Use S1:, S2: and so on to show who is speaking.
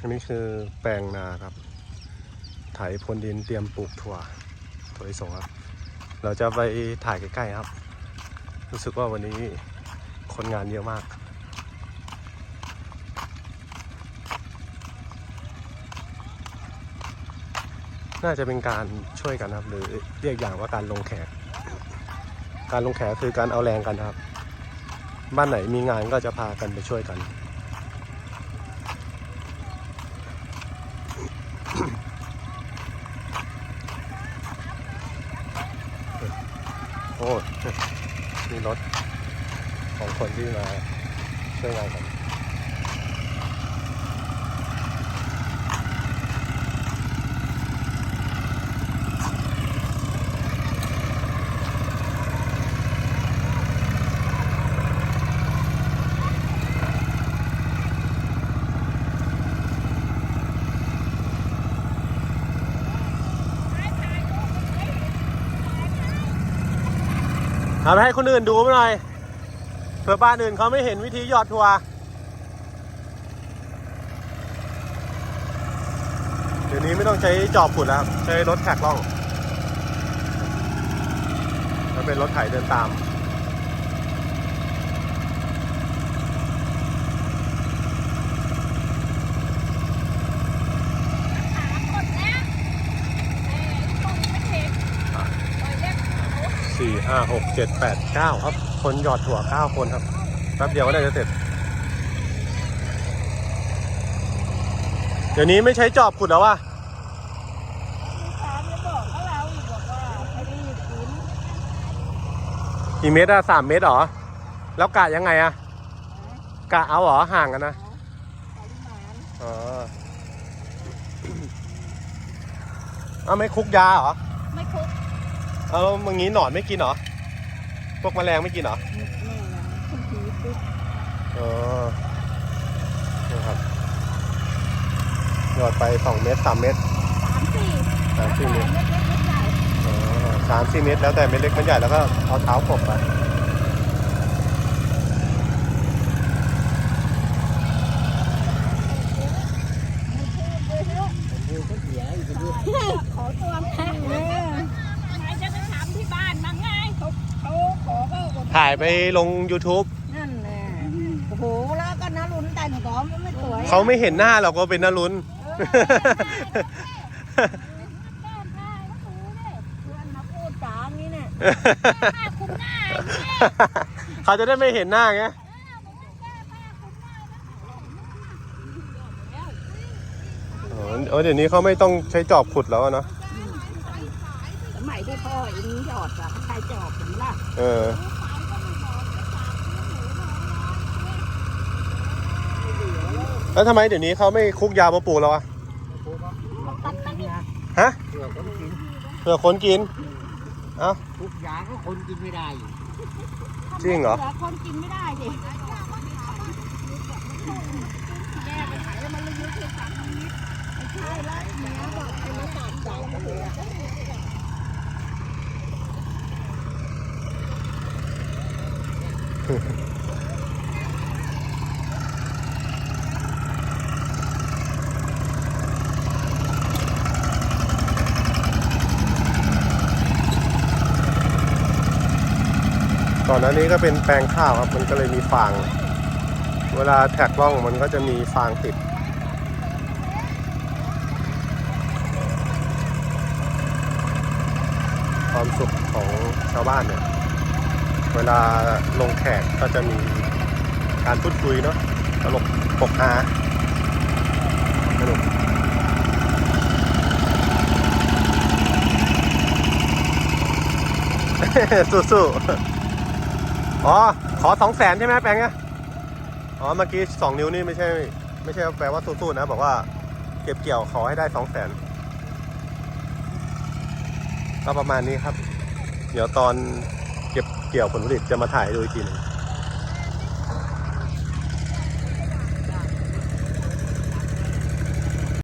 S1: อันนี้คือแปลงนาครับ ไถพรวนดินเตรียมปลูกถั่วถั่วลิสงครับ เราจะไปถ่ายใกล้ๆครับ รู้สึกว่าวันนี้คนงานเยอะมากน่าจะเป็นการช่วยกันครับ หรือเรียกอย่างว่าการลงแขก การลงแขกคือการเอาแรงกันครับ บ้านไหนมีงานก็จะพากันไปช่วยกัน โอ้มีรถของคนที่มาช่วยงานผม เอาไปให้คนอื่นดูมาหน่อยเผื่อบ้านอื่นเขาไม่เห็นวิธีหยอดทัวร์เดี๋ยวนี้ไม่ต้องใช้จอบขุดแล้วใช้รถแท็กล่องแล้วเป็นรถไถเดินตาม สี่ ห้าหกเจ็ดแปดเก้าครับ คนหยอดถั่วเก้าคนครับแป๊บเดียวก็ได้จะเสร็จ เดี๋ยวนี้ไม่ใช้จอบขุดแล้วว่ะ
S2: ลูกค้าจะบอกกับเราอีกบอกว่าไม่ได้กิน
S1: กี่เมตรอะสามเมตรเหรอ แล้วกะยังไงอะกะเอาเหรอห่างกันนะ
S2: ปริมาณ
S1: อ๋อเอาไม่คุกยาเหรอ
S2: ไม่คุก
S1: เอาแล้วมึงงี้หนอนไม่กินเหรอ พวกแมลงไม่กินเหรอ
S2: แม่นะคุณผีปุ๊บ
S1: อ๋อนี่ครับหยอดไปสองเมตรสามเมตร
S2: สามสี่
S1: สามสี่เมตร
S2: เล็กๆเล็กใหญ่
S1: อ๋อสามสี่เมตรแล้วแต่เม็ดเล็กเม็ดใหญ่แล้วก็เอาเท้ากบไป
S2: ขอตัวแม่ไหนจะไปถามที่บ้านมาไงเขาเขาขอก็อด
S1: ถ่ายไปลง YouTube
S2: นั่นแหละโอ้โหแล้วก็นารุนแต่งกอมไม่สวย
S1: เขาไม่เห็นหน้าเราก็เป็นนรุน
S2: เพื่อนมาพูดจางนี้เนี่ยคุมหน้า
S1: เขาจะได้ไม่เห็นหน้าไงอ๋อเออเดี๋ยวนี้เขาไม่ต้องใช้จอบขุดแล้วอะเนาะ
S2: สมัยที่พ่ออินหยอดอะใครจอบผมล่ะ
S1: เออ แล้วทำไมเดี๋ยวนี้เขาไม่คุกยามาปลูกแล้วอะ
S2: ตัดตัดนี่
S1: ฮะ
S3: เผื่อคนกิน
S1: เพื่อคนกินเอ้า
S3: ทุกอย่างก็คนกินไม่ได้
S1: จริงเหรอ
S2: ลือคนกินไม่ได้ดิแก้ไปขายแล้วมันเลยยุ่งที่สามนิดไม่ใช่แล้วเมียบอกให้มาสามสองเลยอะ
S1: ก่อนหน้านี้ก็เป็นแปลงข้าวครับ มันก็เลยมีฟาง เวลาแท็กล่องมันก็จะมีฟางติด ความสุขของชาวบ้านเนี่ย เวลาลงแขกก็จะมีการพูดคุยเนาะตลกปกฮาสนุกสู้ๆ อ๋อ ขอสองแสนใช่ไหมแปลงเนี้ยอ๋อ เมื่อกี้สองนิ้วนี่ไม่ใช่ ไม่ใช่แปลว่าสู้ๆนะ บอกว่าเก็บเกี่ยวขอให้ได้สองแสนก็ประมาณนี้ครับ เดี๋ยวตอนเก็บเกี่ยวผลผลิตจะมาถ่ายดูอีกทีนึง